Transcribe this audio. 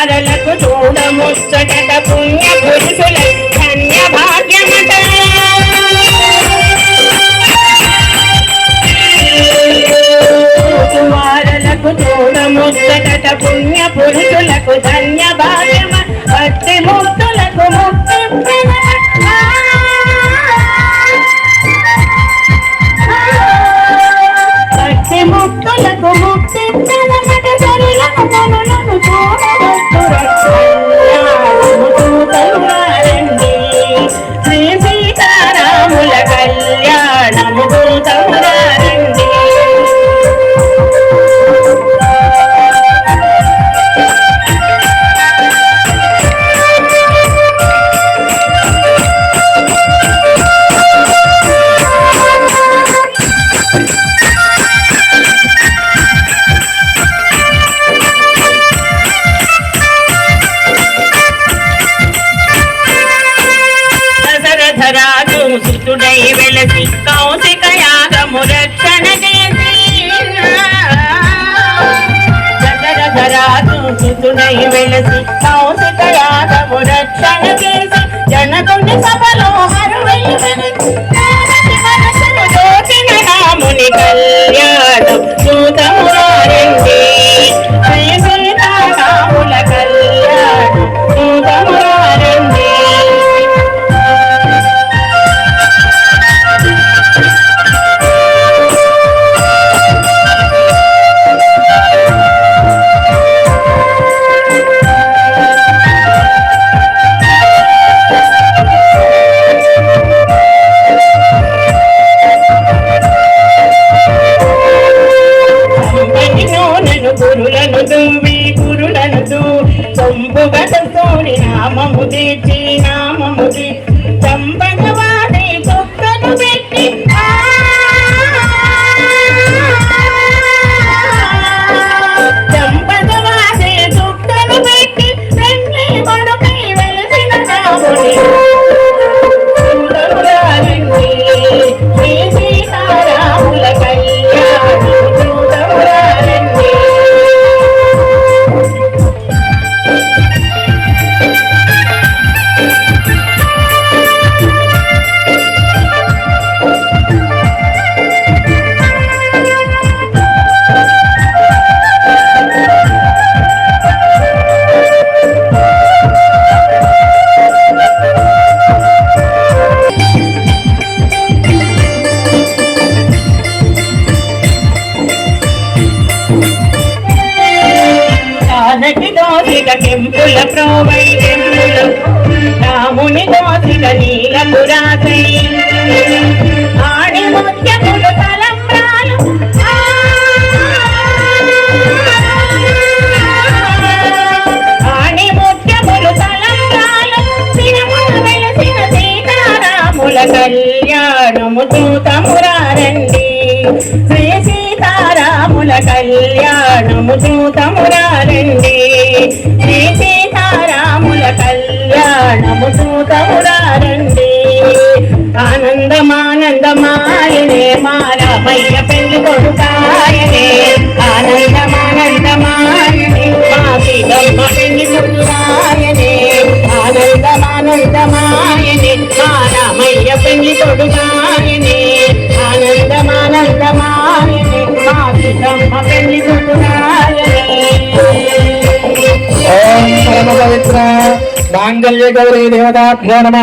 అరలకు చూడముచ్చటట పుణ్య పురుషుల రాజు సుతుడై వెలసి వెలసి కౌశిక యాదవు రక్షణ చేసి జనకుని సభ గురులను దూవి గురులను దూ చంపుగట తోడి నామము తీర్చి నటి దోసిక కెంపుల ప్రోవై కెంపుల రాముని దోసిక నీల పురాసై ఆడి ముత్యములు తలంబ్రాలు. ఆడి ముత్యములు తలంబ్రాలు. స్థిరమున వెలసిన సీతారాముల కళ్యాణము చూతమురారండి. శ్రీ సీతారాముల కళ్యాణము చూతమురారండి శ్రీ సీతారాముల కళ్యాణము చూతమురారండి ఆనందమానందమాయనే మారామయ్య పెళ్ళి కొడుకాయనే. ఆనందమానందమాయనే మా సీతమ్మ పెళ్ళి కొడుకాయనే. ఆనందమానందమా పవిత్ర మాంగళ్య గౌరీ దేవతాభ్యో నమ.